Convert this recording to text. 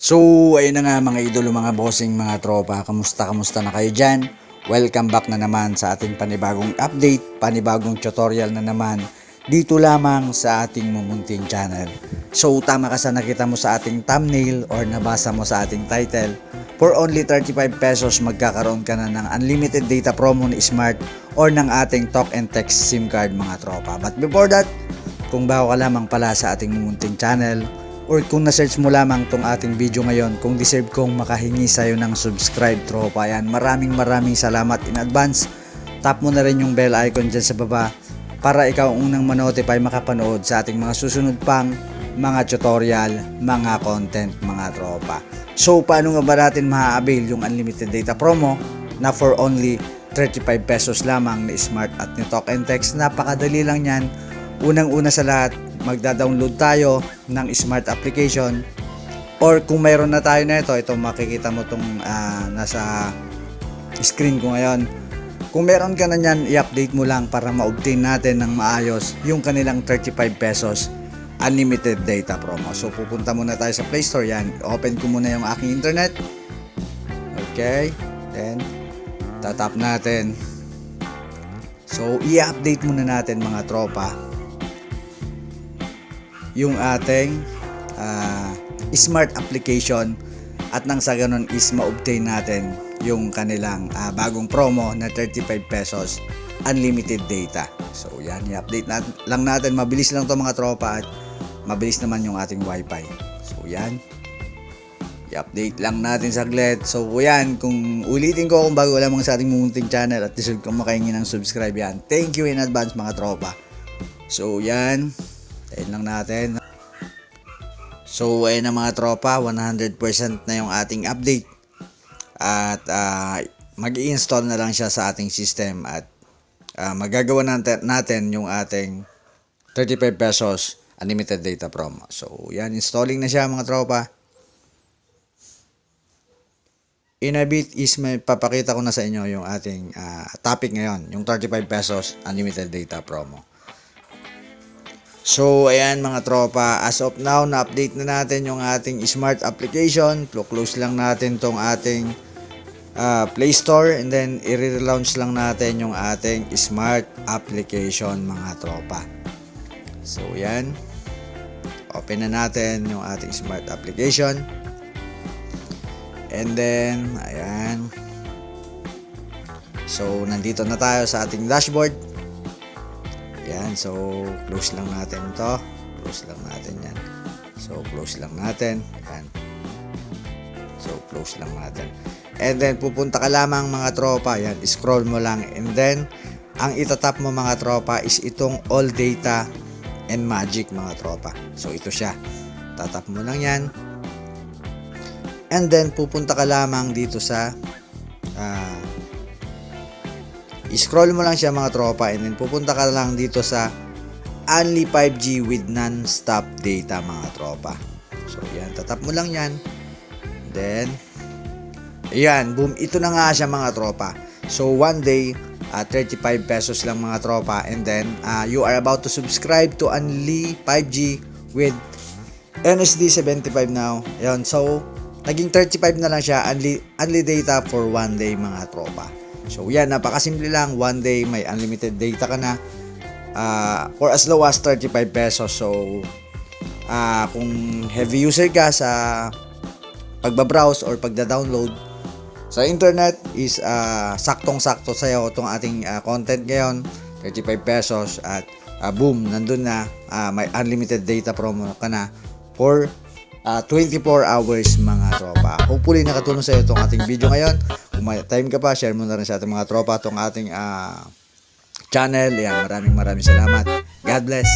So, ayun na nga mga idolo, mga bossing, mga tropa. Kamusta, kamusta na kayo dyan? Welcome back na naman sa ating panibagong update, panibagong tutorial na naman dito lamang sa ating mumunting channel. So, tama ka sa nakita mo sa ating thumbnail or nabasa mo sa ating title. For only 35 pesos, magkakaroon ka na ng unlimited data promo ni Smart or ng ating talk and text SIM card mga tropa. But before that, kung bago ka lamang pala sa ating mumunting channel, or kung na-search mo lamang tong ating video ngayon, kung deserve kong makahingi sa'yo ng subscribe tropa yan, maraming maraming salamat in advance. Tap mo na rin yung bell icon dyan sa baba para ikaw ang unang manotify makapanood sa ating mga susunod pang mga tutorial, mga content, mga tropa. So, paano nga ba natin maa-avail yung unlimited data promo na for only 35 pesos lamang ni Smart at ni Talk and Text? Napakadali lang yan. Unang-una sa lahat, magda-download tayo ng Smart application or kung mayroon na tayo na ito, ito makikita mo itong nasa screen ko ngayon. Kung meron ka na yan, i-update mo lang para ma-obtain natin ng maayos yung kanilang 35 pesos unlimited data promo. So pupunta muna tayo sa Play Store yan. Open ko muna yung aking internet. Okay. Then tatap natin. So i-update muna natin mga tropa yung ating ah, smart application at nang sa ganun is ma-obtain natin yung kanilang ah, bagong promo na 35 pesos unlimited data. So yan, i-update nat- lang natin. Mabilis lang to mga tropa at mabilis naman yung ating wifi. So yan, i-update lang natin saglit. So yan, kung ulitin ko kung bago lamang sa ating munting channel at deserve kong makahingi ng subscribe yan. Thank you in advance mga tropa. So yan, tayin lang natin. So ayun na mga tropa, 100% na yung ating update. At ah, mag-i-install na lang siya sa ating system at ah, magagawa natin, natin yung ating 35 pesos unlimited data promo. So yan, installing na siya mga tropa. In a bit is may papakita ko na sa inyo yung ating ah, topic ngayon, yung 35 pesos unlimited data promo. So, ayan mga tropa, as of now, na-update na natin yung ating smart application. Close lang natin tong ating ah, Play Store and then i-relaunch lang natin yung ating smart application mga tropa. So, yan. Open na natin yung ating smart application. And then, ayan. So, nandito na tayo sa ating dashboard. Yan, so close lang natin to. Close lang natin yan. So close lang natin. Yan. So close lang natin. And then pupunta ka lamang mga tropa. Yan, scroll mo lang. And then ang itatap mo mga tropa is itong all data and magic mga tropa. So ito siya. Tatap mo lang yan. And then pupunta ka lamang dito sa ah, I-scroll mo lang siya mga tropa and then pupunta ka lang dito sa Only 5G with non-stop data mga tropa. So yan, tatap mo lang yan. Then, ayan, boom, ito na nga siya mga tropa. So one day, uh, 35 pesos lang mga tropa and then uh, you are about to subscribe to Only 5G with NSD 75 now. Ayan, so naging 35 na lang siya, only, only data for one day mga tropa. So yan, napakasimple lang. One day may unlimited data ka na uh, for as low as 35 pesos. So uh, kung heavy user ka sa pagbabrowse or pagda-download sa internet is uh, saktong-sakto sa'yo itong ating uh, content ngayon. 35 pesos at uh, boom, nandun na uh, may unlimited data promo ka na for uh, 24 hours mga tropa. Hopefully nakatulong sa iyo itong ating video ngayon. Kung may time ka pa, share mo na rin sa ating mga tropa itong ating uh, channel. Yan, maraming maraming salamat. God bless.